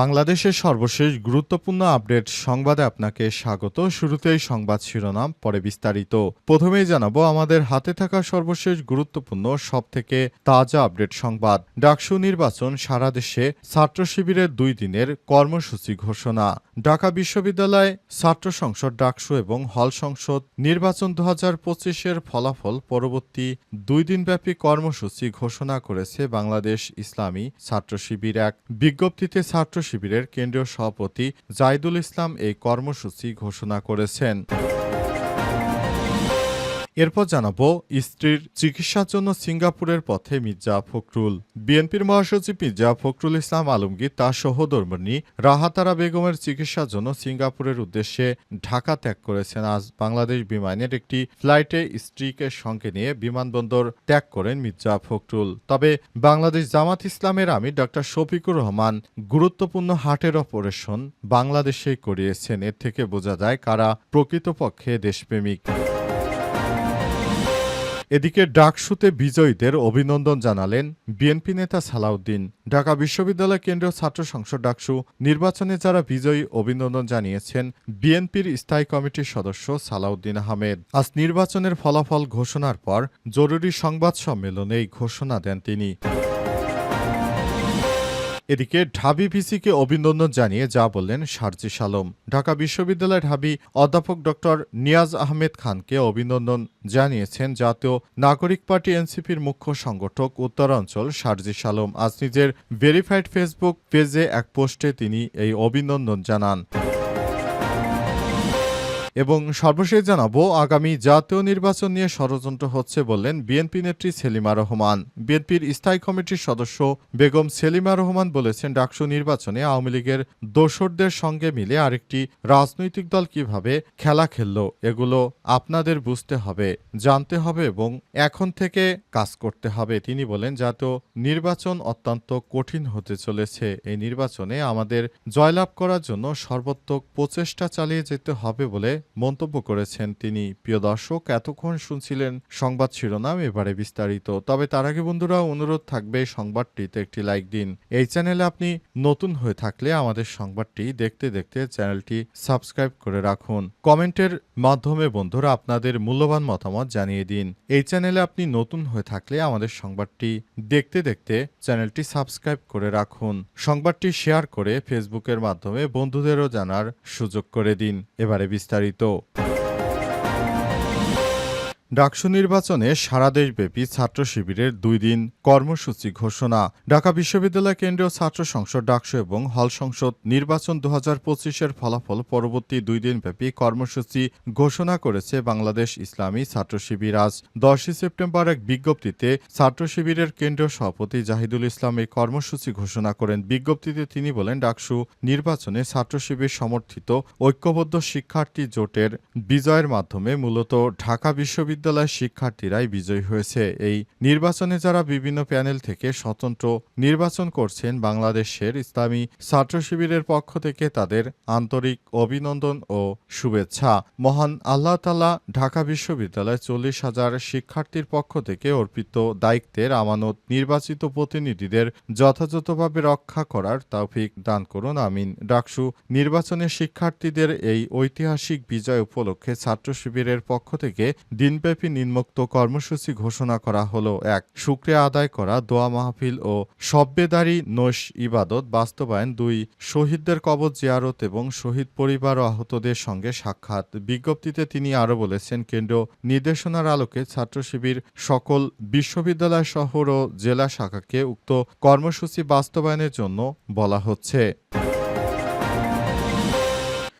বাংলাদেশের সর্বশেষ গুরুত্বপূর্ণ আপডেট সংবাদে আপনাকে স্বাগত। শুরুতেই সংবাদ শিরোনাম, পরে বিস্তারিত। প্রথমেই জানাব, আমাদের হাতে থাকা সর্বশেষ গুরুত্বপূর্ণ, সবথেকে তাজা আপডেট সংবাদ। ডাকসু নির্বাচন, সারা দেশে ছাত্র শিবিরের দুই দিনের কর্মসূচি ঘোষণা। ঢাকা বিশ্ববিদ্যালয় ছাত্র সংসদ ডাকসু এবং হল সংসদ নির্বাচন দু হাজার পঁচিশের ফলাফল পরবর্তী দুই দিনব্যাপী কর্মসূচি ঘোষণা করেছে বাংলাদেশ ইসলামী ছাত্র শিবির। এক বিজ্ঞপ্তিতে ছাত্র শিবিরের কেন্দ্রীয় সভাপতি জাইদুল ইসলাম এই কর্মসূচি ঘোষণা করেছেন। এরপর জানাব, স্ত্রীর চিকিৎসার জন্য সিঙ্গাপুরের পথে মির্জা ফখরুল। বিএনপির মহাসচিব মির্জা ফখরুল ইসলাম আলমগীর তার সহধর্মিণী রাহাতারা বেগমের চিকিৎসার জন্য সিঙ্গাপুরের উদ্দেশ্যে ঢাকা ত্যাগ করেছেন। আজ বাংলাদেশ বিমানের একটি ফ্লাইটে স্ত্রীকে সঙ্গে নিয়ে বিমানবন্দর ত্যাগ করেন মির্জা ফখরুল। তবে বাংলাদেশ জামাত ইসলামের আমি ডক্টর শফিকুর রহমান গুরুত্বপূর্ণ হার্টের অপারেশন বাংলাদেশেই করিয়েছেন। এর থেকে বোঝা যায় কারা প্রকৃতপক্ষে দেশপ্রেমিক। এদিকে ডাকসুতে বিজয়ীদের অভিনন্দন জানালেন বিএনপি নেতা সালাউদ্দিন। ঢাকা বিশ্ববিদ্যালয় কেন্দ্রীয় ছাত্র সংসদ ডাকসু নির্বাচনে যারা বিজয়ী, অভিনন্দন জানিয়েছেন বিএনপির স্থায়ী কমিটির সদস্য সালাউদ্দিন আহমেদ। আজ নির্বাচনের ফলাফল ঘোষণার পর জরুরি সংবাদ সম্মেলনে এই ঘোষণা দেন তিনি। এদিকে ঢাবি ভিসিকে অভিনন্দন জানিয়ে যা বললেন সারজিস আলম ঢাকা বিশ্ববিদ্যালয়ের ঢাবি অধ্যাপক ডক্টর নিয়াজ আহমেদ খানকে অভিনন্দন জানিয়েছেন জাতীয় নাগরিক পার্টি এনসিপির মুখ্য সংগঠক উত্তরাঞ্চল সারজিস আলম আজ নিজের ভেরিফাইড ফেসবুক পেজে এক পোস্টে তিনি এই অভিনন্দন জানান। এবং সর্বশেষ জানাব, আগামী জাতীয় নির্বাচন নিয়ে ষড়যন্ত্র হচ্ছে বললেন বিএনপি নেত্রী সেলিমা রহমান। বিএনপির স্থায়ী কমিটির সদস্য বেগম সেলিমা রহমান বলেছেন, ডাকসু নির্বাচনে আওয়ামী লীগের দোসরদের সঙ্গে মিলে আরেকটি রাজনৈতিক দল কীভাবে খেলা খেলল, এগুলো আপনাদের বুঝতে হবে, জানতে হবে এবং এখন থেকে কাজ করতে হবে। তিনি বলেন, জাতীয় নির্বাচন অত্যন্ত কঠিন হতে চলেছে। এই নির্বাচনে আমাদের জয়লাভ করার জন্য সর্বোত্তক প্রচেষ্টা চালিয়ে যেতে হবে বলে মন্তব্য করেছেন তিনি। প্রিয় দর্শক, এতক্ষণ শুনছিলেন সংবাদ শিরোনাম, এবারে বিস্তারিত। তবে তার আগে বন্ধুরা, অনুরোধ থাকবে সংবাদটিতে একটি লাইক দিন। এই চ্যানেলে আপনি নতুন হয়ে থাকলে আমাদের সংবাদটি দেখতে দেখতে চ্যানেলটি সাবস্ক্রাইব করে রাখুন। কমেন্টের মাধ্যমে বন্ধুরা আপনাদের মূল্যবান মতামত জানিয়ে দিন। এই চ্যানেলে আপনি নতুন হয়ে থাকলে আমাদের সংবাদটি দেখতে দেখতে চ্যানেলটি সাবস্ক্রাইব করে রাখুন। সংবাদটি শেয়ার করে ফেসবুকের মাধ্যমে বন্ধুদেরও জানার সুযোগ করে দিন। এবারে বিস্তারিত। と。ডাকসু নির্বাচনে সারা দেশব্যাপী ছাত্র শিবিরের দুই দিন কর্মসূচি ঘোষণা। ঢাকা বিশ্ববিদ্যালয় কেন্দ্রীয় ছাত্র সংসদ ডাকসু এবং হল সংসদ নির্বাচন দু হাজার পঁচিশের ফলাফল পরবর্তী দুই দিনব্যাপী কর্মসূচি ঘোষণা করেছে বাংলাদেশ ইসলামী ছাত্র শিবির। আজ দশই সেপ্টেম্বর এক বিজ্ঞপ্তিতে ছাত্র শিবিরের কেন্দ্রীয় সভাপতি জাহিদুল ইসলাম এই কর্মসূচি ঘোষণা করেন। বিজ্ঞপ্তিতে তিনি বলেন, ডাকসু নির্বাচনে ছাত্র শিবির সমর্থিত ঐক্যবদ্ধ শিক্ষার্থী জোটের বিজয়ের মাধ্যমে মূলত ঢাকা বিশ্ববিদ্যালয় বিশ্ববিদ্যালয়ের শিক্ষার্থীরাই বিজয়ী হয়েছে। এই নির্বাচনে যারা বিভিন্ন প্যানেল থেকে স্বতন্ত্র নির্বাচন করছেন, বাংলাদেশের ইসলামী ছাত্র শিবিরের পক্ষ থেকে তাদের আন্তরিক অভিনন্দন ও শুভেচ্ছা। মহান আল্লাহ তালা ঢাকা বিশ্ববিদ্যালয় চল্লিশ হাজার শিক্ষার্থীর পক্ষ থেকে অর্পিত দায়িত্বের আমানত নির্বাচিত প্রতিনিধিদের যথাযথভাবে রক্ষা করার তৌফিক দান করুন, আমিন। ডাকসু নির্বাচনে শিক্ষার্থীদের এই ঐতিহাসিক বিজয় উপলক্ষে ছাত্র শিবিরের পক্ষ থেকে দিনব্যাপী নিম্নোক্ত কর্মসূচি ঘোষণা করা হলো এক, শুক্রিয়া আদায় করা, দোয়া মাহফিল ও সব্যেদারি নৈশ ইবাদত বাস্তবায়ন, দুই, শহীদদের কবর জিয়ারত এবং শহীদ পরিবার ও আহতদের সঙ্গে সাক্ষাৎ। বিজ্ঞপ্তিতে তিনি আরও বলেছেন কেন্দ্র নির্দেশনার আলোকে ছাত্র শিবির সকল বিশ্ববিদ্যালয় শহর ও জেলা শাখাকে উক্ত কর্মসূচি বাস্তবায়নের জন্য বলা হচ্ছে।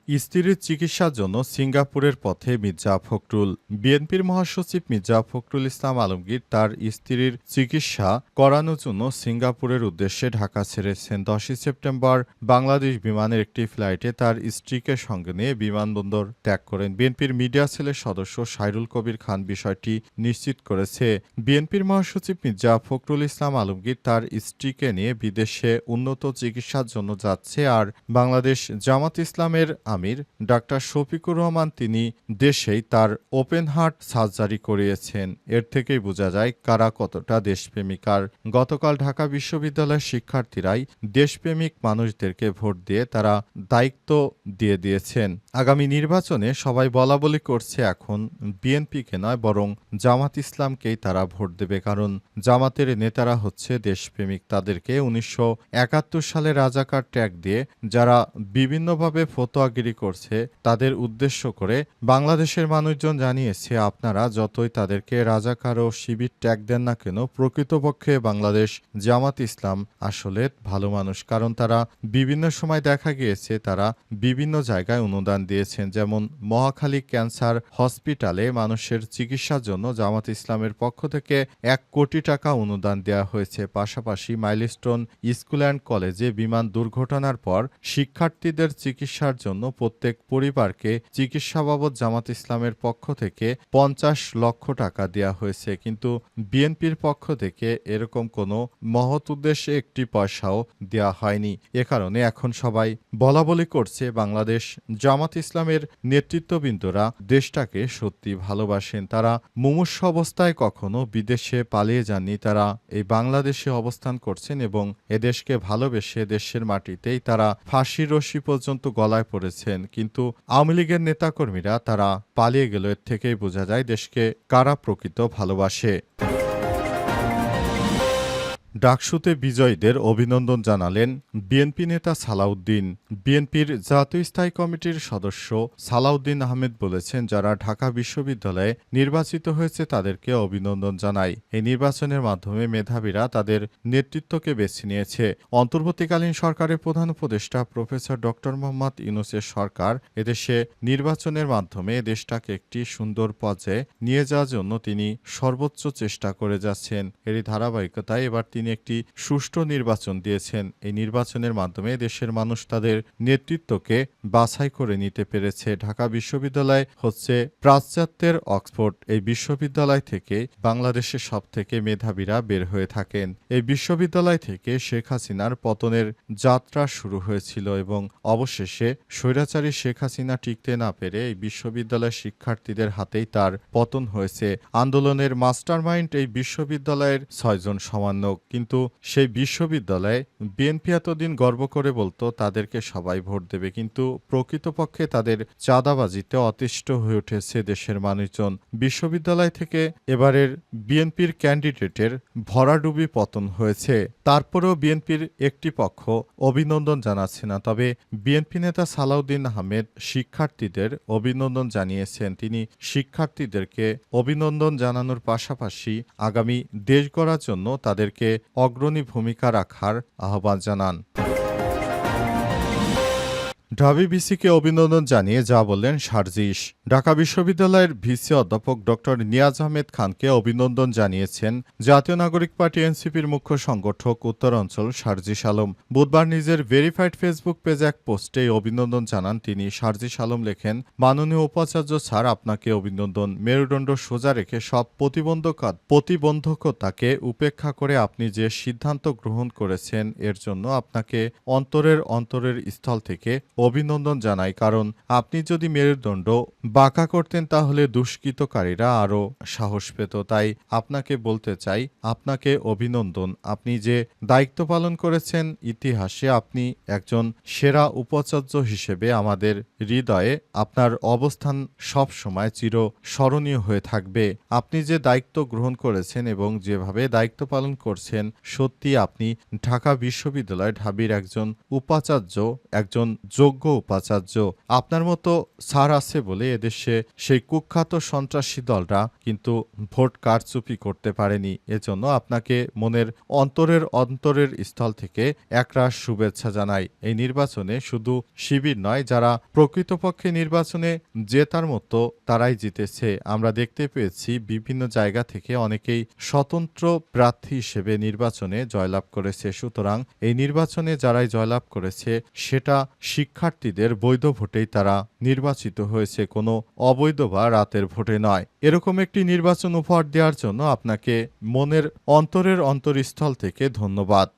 স্ত্রীর চিকিৎসার জন্য সিঙ্গাপুরের পথে মির্জা ফখরুল। বিএনপির মহাসচিব মির্জা ফখরুল ইসলাম আলমগীর তার স্ত্রীর চিকিৎসা করানোর জন্য সিঙ্গাপুরের উদ্দেশ্যে ঢাকা ছেড়েছেন। দশই সেপ্টেম্বর বাংলাদেশ বিমানের একটি ফ্লাইটে তার স্ত্রীকে সঙ্গে নিয়ে বিমানবন্দর ত্যাগ করেন। বিএনপির মিডিয়া সেলের সদস্য সাইরুল কবির খান বিষয়টি নিশ্চিত করেছে। বিএনপির মহাসচিব মির্জা ফখরুল ইসলাম আলমগীর তার স্ত্রীকে নিয়ে বিদেশে উন্নত চিকিৎসার জন্য যাচ্ছে আর বাংলাদেশ জামাত ইসলামের আমির, ডাক্তার শফিকুর রহমান তিনি দেশেই তার ওপেন হার্ট সার্জারি করিয়েছেন। এর থেকেই বোঝা যায় কারা কতটা দেশপ্রেমিক। আর গতকাল ঢাকা বিশ্ববিদ্যালয়ের শিক্ষার্থীরাই দেশপ্রেমিক মানুষদেরকে ভোট দিয়ে তারা দায়িত্ব দিয়ে দিয়েছেন। আগামী নির্বাচনে সবাই বলা বলি করছে এখন বিএনপিকে নয়, বরং জামাত ইসলামকেই তারা ভোট দেবে, কারণ জামাতের নেতারা হচ্ছে দেশপ্রেমিক। তাদেরকে উনিশশো একাত্তর সালে রাজাকার ট্যাগ দিয়ে যারা বিভিন্নভাবে ফতোয়াগিরি করছে তাদের উদ্দেশ্য করে বাংলাদেশের মানুষজন জানিয়েছে, আপনারা যতই তাদেরকে রাজাকার ও শিবির ট্যাগ দেন না কেন, প্রকৃতপক্ষে বাংলাদেশ জামাত ইসলাম আসলে ভালো মানুষ। কারণ তারা বিভিন্ন সময় দেখা গিয়েছে তারা বিভিন্ন জায়গায় অনুদান দিয়েছেন। যেমন মহাখালী ক্যান্সার হসপিটালে মানুষের চিকিৎসার জন্য জামাত ইসলামের পক্ষ থেকে এক কোটি টাকা অনুদান দেওয়া হয়েছে। পাশাপাশি মাইলস্টোন স্কুল অ্যান্ড কলেজে বিমান দুর্ঘটনার পর শিক্ষার্থীদের চিকিৎসার জন্য প্রত্যেক পরিবারকে চিকিৎসা বাবদ জামাত ইসলামের পক্ষ থেকে পঞ্চাশ লক্ষ টাকা দেওয়া হয়েছে। কিন্তু বিএনপির পক্ষ থেকে এরকম কোনো মহৎ উদ্দেশ্যে একটি পয়সাও দেওয়া হয়নি। এ কারণে এখন সবাই বলা বলি করছে বাংলাদেশ জামাত ইসলামের নেতৃত্ববৃন্দরা দেশটাকে সত্যি ভালোবাসেন। তারা মুমূর্ষ অবস্থায় কখনো বিদেশে পালিয়ে যাননি। তারা এই বাংলাদেশে অবস্থান করছেন এবং এদেশকে ভালোবেসে দেশের মাটিতেই তারা ফাঁসির রশি পর্যন্ত গলায় পড়েছেন কিন্তু আওয়ামী লীগের নেতাকর্মীরা তারা পালিয়ে গেল, এর থেকেই বোঝা যায় দেশকে কারা প্রকৃত ভালোবাসে। ডাকসুতে বিজয়ীদের অভিনন্দন জানালেন বিএনপি নেতা সালাউদ্দিন। বিএনপির জাতীয় স্থায়ী কমিটির সদস্য সালাউদ্দিন আহমেদ বলেছেন, যারা ঢাকা বিশ্ববিদ্যালয়ে নির্বাচিত হয়েছে তাদেরকে অভিনন্দন জানাই। এই নির্বাচনের মাধ্যমে মেধাবীরা তাদের নেতৃত্বকে বেছে নিয়েছে। অন্তর্বর্তীকালীন সরকারের প্রধান উপদেষ্টা প্রফেসর ডক্টর মোহাম্মদ ইউনুসের সরকার এদেশে নির্বাচনের মাধ্যমে দেশটাকে একটি সুন্দর পর্যায়ে নিয়ে যাওয়ার জন্য তিনি সর্বোচ্চ চেষ্টা করে যাচ্ছেন। এরই ধারাবাহিকতায় এবার তিনি একটি সুষ্ঠু নির্বাচন দিয়েছেন। এই নির্বাচনের মাধ্যমে দেশের মানুষ তাদের নেতৃত্বকে বাছাই করে নিতে পেরেছে। ঢাকা বিশ্ববিদ্যালয় হচ্ছে প্রাচ্যাত্যের অক্সফোর্ড। এই বিশ্ববিদ্যালয় থেকে বাংলাদেশের সব থেকে মেধাবীরা বের হয়ে থাকেন। এই বিশ্ববিদ্যালয় থেকে শেখ হাসিনার পতনের যাত্রা শুরু হয়েছিল এবং অবশেষে স্বৈরাচারী শেখ হাসিনা টিকতে না পেরে এই বিশ্ববিদ্যালয়ের শিক্ষার্থীদের হাতেই তার পতন হয়েছে। আন্দোলনের মাস্টারমাইন্ড এই বিশ্ববিদ্যালয়ের ছয়জন সমন্বয়ক। কিন্তু সেই বিশ্ববিদ্যালয়ে বিএনপি এতদিন গর্ব করে বলতো তাদেরকে সবাই ভোট দেবে, কিন্তু প্রকৃতপক্ষে তাদের চাঁদাবাজিতে অতিষ্ঠ হয়ে উঠেছে দেশের মানুষজন। বিশ্ববিদ্যালয় থেকে এবারের বিএনপির ক্যান্ডিডেটের ভরাডুবি পতন হয়েছে। তারপরেও বিএনপির একটি পক্ষ অভিনন্দন জানাচ্ছে না, তবে বিএনপি নেতা সালাউদ্দিন আহমেদ শিক্ষার্থীদের অভিনন্দন জানিয়েছেন। তিনি শিক্ষার্থীদেরকে অভিনন্দন জানানোর পাশাপাশি আগামী দেশ গড়ার জন্য তাদেরকে অগ্রণী ভূমিকা রাখার আহ্বান জানান। ঢাবি ভিসিকে অভিনন্দন জানিয়ে যা বললেন সার্জিস। ঢাকা বিশ্ববিদ্যালয়ের ভিসি অধ্যাপক ডক্টর নিয়াজ আহমেদ খানকে অভিনন্দন জানিয়েছেন জাতীয় নাগরিক পার্টি এনসিপির মুখ্য সংগঠক উত্তরাঞ্চল সার্জিস আলম। বুধবার নিজের ভেরিফাইড ফেসবুক পেজে এক পোস্টে অভিনন্দন জানান তিনি। সার্জিস আলম লেখেন, মাননীয় উপাচার্য স্যার, আপনাকে অভিনন্দন। মেরুদণ্ড সোজা রেখে সব প্রতিবন্ধক প্রতিবন্ধকতাকে উপেক্ষা করে আপনি যে সিদ্ধান্ত গ্রহণ করেছেন, এর জন্য আপনাকে অন্তরের অন্তরের স্থল থেকে অভিনন্দন জানাই, কারণ আপনি যদি মেরুদণ্ড বাঁকা করতেন তাহলে দুষ্কৃতকারীরা আরও সাহস পেত। তাই আপনাকে বলতে চাই, আপনাকে অভিনন্দন। আপনি যে দায়িত্ব পালন করেছেন ইতিহাসে আপনি একজন সেরা উপাচার্য হিসেবে আমাদের হৃদয়ে আপনার অবস্থান সব সময় চির স্মরণীয় হয়ে থাকবে। আপনি যে দায়িত্ব গ্রহণ করেছেন এবং যেভাবে দায়িত্ব পালন করছেন সত্যি আপনি ঢাকা বিশ্ববিদ্যালয় ঢাবির একজন উপাচার্য, একজন যোগ্য উপাচার্য। আপনার মতো স্যার আছে বলে এদেশে সেই কুখ্যাত সন্ত্রাসী দলরা কিন্তু ভোট কারচুপি করতে পারেনি। এজন্য আপনাকে মনের অন্তরের অন্তরের স্থল থেকে একরাশ শুভেচ্ছা জানাই। এই নির্বাচনে শুধু শিবির নয়, যারা প্রকৃতপক্ষে নির্বাচনে জেতার মতো তারাই জিতেছে। আমরা দেখতে পেয়েছি বিভিন্ন জায়গা থেকে অনেকেই স্বতন্ত্র প্রার্থী হিসেবে নির্বাচনে জয়লাভ করেছে। সুতরাং এই নির্বাচনে যারাই জয়লাভ করেছে, সেটা শিক্ষার্থীদের বৈধ ভোটেই তারা নির্বাচিত হয়েছে। কোনো অবৈধ বা রাতের ভোটে নয়। এরকম একটি নির্বাচন উপহার দেওয়ার জন্য আপনাকে মনের অন্তরের অন্তরস্থল থেকে ধন্যবাদ।